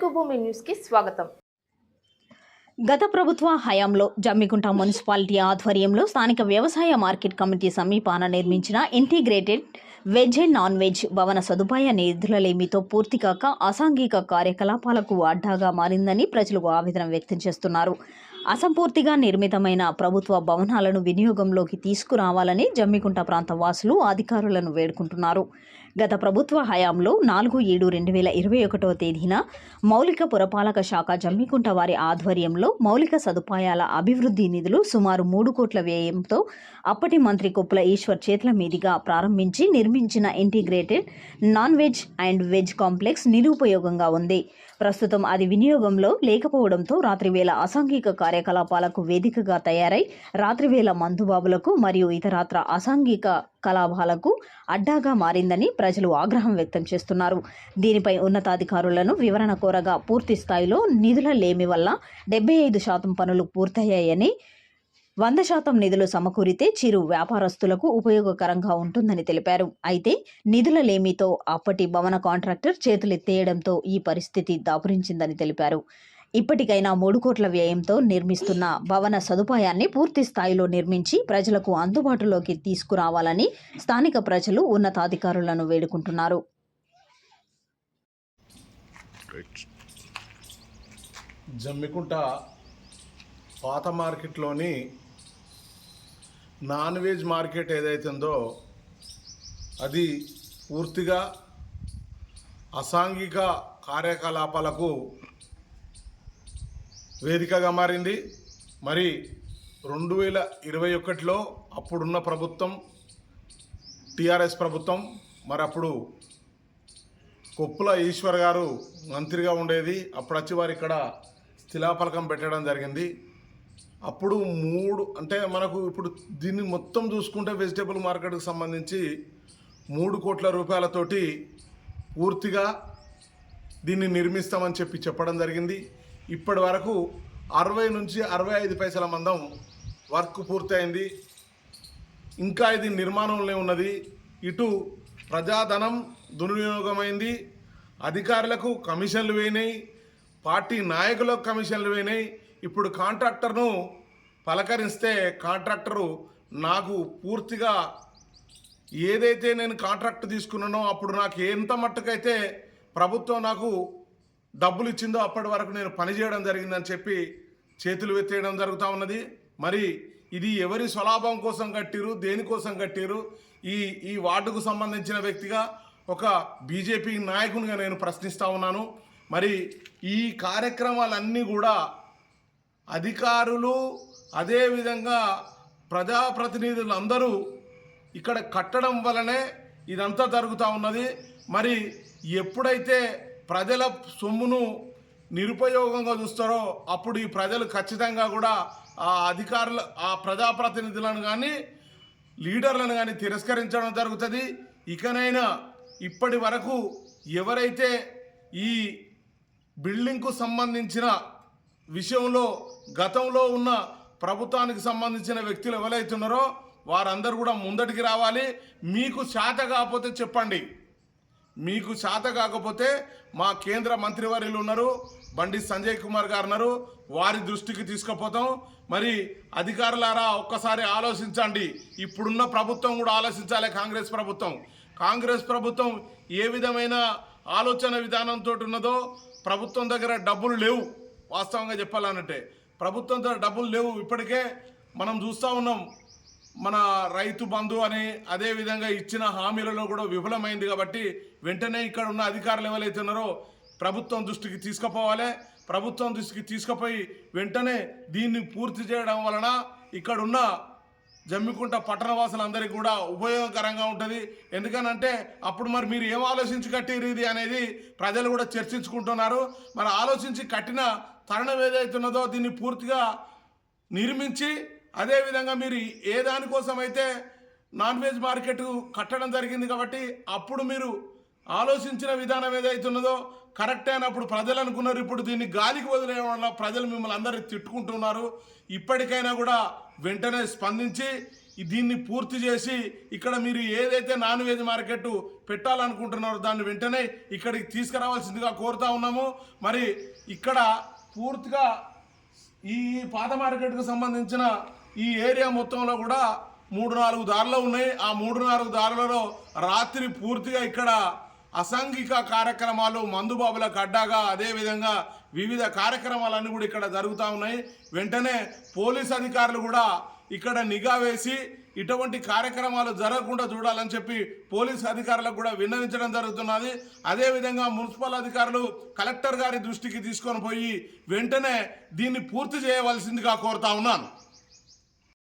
తెలుగుభూమి న్యూస్కి స్వాగతం. గత ప్రభుత్వ హయాంలో జమ్మికుంట మున్సిపాలిటీ ఆధ్వర్యంలో స్థానిక వ్యవసాయ మార్కెట్ కమిటీ సమీపాన నిర్మించిన integrated veg and non veg భవన సదుపాయ నిధులలేమితో పూర్తి కాక అసాంఘిక కార్యకలాపాలకు అడ్డాగా మారిందని ప్రజలు ఆవేదన వ్యక్తం చేస్తున్నారు. అసంపూర్తిగా నిర్మితమైన ప్రభుత్వ భవనాలను వినియోగంలోకి తీసుకురావాలని జమ్మికుంట ప్రాంత వాసులు అధికారులను వేడుకుంటున్నారు. గత ప్రభుత్వ హయాంలో నాలుగు ఏడు రెండు వేల ఇరవై ఒకటవ తేదీన మౌలిక పురపాలక శాఖ జమ్మికుంట వారి ఆధ్వర్యంలో మౌలిక సదుపాయాల అభివృద్ధి నిధులు సుమారు మూడు కోట్ల వ్యయంతో అప్పటి మంత్రి కొప్పుల ఈశ్వర్ చేతుల మీదుగా ప్రారంభించి నిర్మించిన integrated non veg and veg complex నిరుపయోగంగా ఉంది. ప్రస్తుతం అది వినియోగంలో లేకపోవడంతో రాత్రివేళ అసాంఘిక కార్యకలాపాలకు వేదికగా తయారై రాత్రివేళ మందుబాబులకు మరియు ఇతరత్ర అసాంఘిక కలాపాలకు అడ్డాగా మారిందని ప్రజలు ఆగ్రహం వ్యక్తం చేస్తున్నారు. దీనిపై ఉన్నతాధికారులను వివరణ కోరగా పూర్తి స్థాయిలో నిధుల లేమి వల్ల డెబ్బై ఐదు శాతం పనులు పూర్తయ్యాయని వంద శాతం నిధులు సమకూరితే చిరు వ్యాపారస్తులకు ఉపయోగకరంగా ఉంటుందని తెలిపారు. అయితే నిధుల లేమితో అప్పటి భవన కాంట్రాక్టర్ చేతులెత్తేయడంతో ఈ పరిస్థితి దాపురించిందని తెలిపారు. ఇప్పటికైనా మూడు కోట్ల వ్యయంతో నిర్మిస్తున్న భవన సదుపాయాన్ని పూర్తి స్థాయిలో నిర్మించి ప్రజలకు అందుబాటులోకి తీసుకురావాలని స్థానిక ప్రజలు ఉన్నతాధికారులను వేడుకుంటున్నారు. జమ్మికుంట పాత మార్కెట్లోని నాన్ వెజ్ మార్కెట్ ఏదైతుందో అది పూర్తిగా అసాంఘిక కార్యకలాపాలకు వేదికగా మారింది. మరి రెండు వేల ఇరవై ఒకటిలో అప్పుడున్న ప్రభుత్వం టీఆర్ఎస్ ప్రభుత్వం మరి అప్పుడు కొప్పుల ఈశ్వర్ గారు మంత్రిగా ఉండేది. అప్పుడు వచ్చి వారు ఇక్కడ శిలాఫలకం పెట్టడం జరిగింది. అప్పుడు మూడు అంటే మనకు ఇప్పుడు దీన్ని మొత్తం చూసుకుంటే వెజిటేబుల్ మార్కెట్కి సంబంధించి మూడు కోట్ల రూపాయలతోటి పూర్తిగా దీన్ని నిర్మిస్తామని చెప్పి చెప్పడం జరిగింది. ఇప్పటి వరకు అరవై నుంచి అరవై ఐదు పైసల మందం వర్క్ పూర్తయింది. ఇంకా ఇది నిర్మాణంలో ఉన్నది. ఇటు ప్రజాధనం దుర్వినియోగమైంది. అధికారులకు కమిషన్లు వేయినాయి. పార్టీ నాయకులకు కమిషన్లు వేయినాయి. ఇప్పుడు కాంట్రాక్టర్ను పలకరిస్తే కాంట్రాక్టరు నాకు పూర్తిగా ఏదైతే నేను కాంట్రాక్ట్ తీసుకున్నానో అప్పుడు నాకు ఎంత మట్టుకైతే ప్రభుత్వం నాకు డబ్బులు ఇచ్చిందో అప్పటి వరకు నేను పనిచేయడం జరిగిందని చెప్పి చేతులు వెత్తేయడం జరుగుతూ ఉన్నది. మరి ఇది ఎవరి స్వలాభం కోసం కట్టిరు దేనికోసం కట్టిరు ఈ ఈ వార్డుకు సంబంధించిన వ్యక్తిగా ఒక బీజేపీ నాయకునిగా నేను ప్రశ్నిస్తూ ఉన్నాను. మరి ఈ కార్యక్రమాలన్నీ కూడా అధికారులు అదేవిధంగా ప్రజాప్రతినిధులు అందరూ ఇక్కడ కట్టడం వలనే ఇదంతా జరుగుతూ ఉన్నది. మరి ఎప్పుడైతే ప్రజల సొమ్మును నిరుపయోగంగా చూస్తారో అప్పుడు ఈ ప్రజలు ఖచ్చితంగా కూడా ఆ అధికారులు ఆ ప్రజాప్రతినిధులను కానీ లీడర్లను కానీ తిరస్కరించడం జరుగుతుంది. ఇకనైనా ఇప్పటి వరకు ఎవరైతే ఈ బిల్డింగ్కు సంబంధించిన విషయంలో గతంలో ఉన్న ప్రభుత్వానికి సంబంధించిన వ్యక్తులు ఎవరైతున్నారో వారందరూ కూడా ముందటికి రావాలి. మీకు శాత కాకపోతే చెప్పండి. మీకు శాత కాకపోతే మా కేంద్ర మంత్రివర్యులు ఉన్నారు బండి సంజయ్ కుమార్ గారు ఉన్నారు వారి దృష్టికి తీసుకుపోతాం. మరి అధికారులారా ఒక్కసారి ఆలోచించండి. ఇప్పుడున్న ప్రభుత్వం కూడా ఆలోచించాలి కాంగ్రెస్ ప్రభుత్వం. కాంగ్రెస్ ప్రభుత్వం ఏ విధమైన ఆలోచన విధానంతో ఉన్నదో ప్రభుత్వం దగ్గర డబ్బులు లేవు. వాస్తవంగా చెప్పాలనంటే ప్రభుత్వం దగ్గర డబ్బులు లేవు. ఇప్పటికే మనం చూస్తూ ఉన్నాం. మన రైతు బంధు అని అదే విధంగా ఇచ్చిన హామీలలో కూడా విఫలమైంది కాబట్టి వెంటనే ఇక్కడ ఉన్న అధికారులు ఎవరైతే ఉన్నారో ప్రభుత్వం దృష్టికి తీసుకుపోవాలి. ప్రభుత్వం దృష్టికి తీసుకుపోయి వెంటనే దీన్ని పూర్తి చేయడం వలన ఇక్కడున్న జమ్మికుంట పట్టణవాసులందరికీ కూడా ఉపయోగకరంగా ఉంటుంది. ఎందుకనంటే అప్పుడు మరి మీరు ఏం ఆలోచించి కట్టిరు ఇది అనేది ప్రజలు కూడా చర్చించుకుంటున్నారు. మరి ఆలోచించి కట్టిన తరుణం ఏదైతున్నదో దీన్ని పూర్తిగా నిర్మించి అదేవిధంగా మీరు ఏ దానికోసం అయితే నాన్ వెజ్ మార్కెట్ కట్టడం జరిగింది కాబట్టి అప్పుడు మీరు ఆలోచించిన విధానం ఏదైతున్నదో కరెక్ట్ అయినప్పుడు ప్రజలు అనుకున్నారు ఇప్పుడు దీన్ని గాలికి వదిలేయడం వల్ల ప్రజలు మిమ్మల్ని అందరినీ తిట్టుకుంటున్నారు. ఇప్పటికైనా కూడా వెంటనే స్పందించి దీన్ని పూర్తి చేసి ఇక్కడ మీరు ఏదైతే నాన్ వెజ్ మార్కెట్ పెట్టాలనుకుంటున్నారో దాన్ని వెంటనే ఇక్కడికి తీసుకురావాల్సిందిగా కోరుతా ఉన్నాము. మరి ఇక్కడ పూర్తిగా ఈ పాత మార్కెట్కు సంబంధించిన ఈ ఏరియా మొత్తంలో కూడా మూడు నాలుగు దారులు ఉన్నాయి. ఆ మూడు నాలుగు దారులలో రాత్రి పూర్తిగా ఇక్కడ అసాంఘిక కార్యక్రమాలు మందుబాబులకు అడ్డాగా అదేవిధంగా వివిధ కార్యక్రమాలన్నీ కూడా ఇక్కడ జరుగుతూ ఉన్నాయి. వెంటనే పోలీస్ అధికారులు కూడా ఇక్కడ నిఘా వేసి ఇటువంటి కార్యక్రమాలు జరగకుండా చూడాలని చెప్పి పోలీస్ అధికారులకు కూడా విన్నవించడం జరుగుతున్నది. అదేవిధంగా మున్సిపల్ అధికారులు కలెక్టర్ గారి దృష్టికి తీసుకొని పోయి వెంటనే దీన్ని పూర్తి చేయవలసిందిగా కోరుతా ఉన్నాను.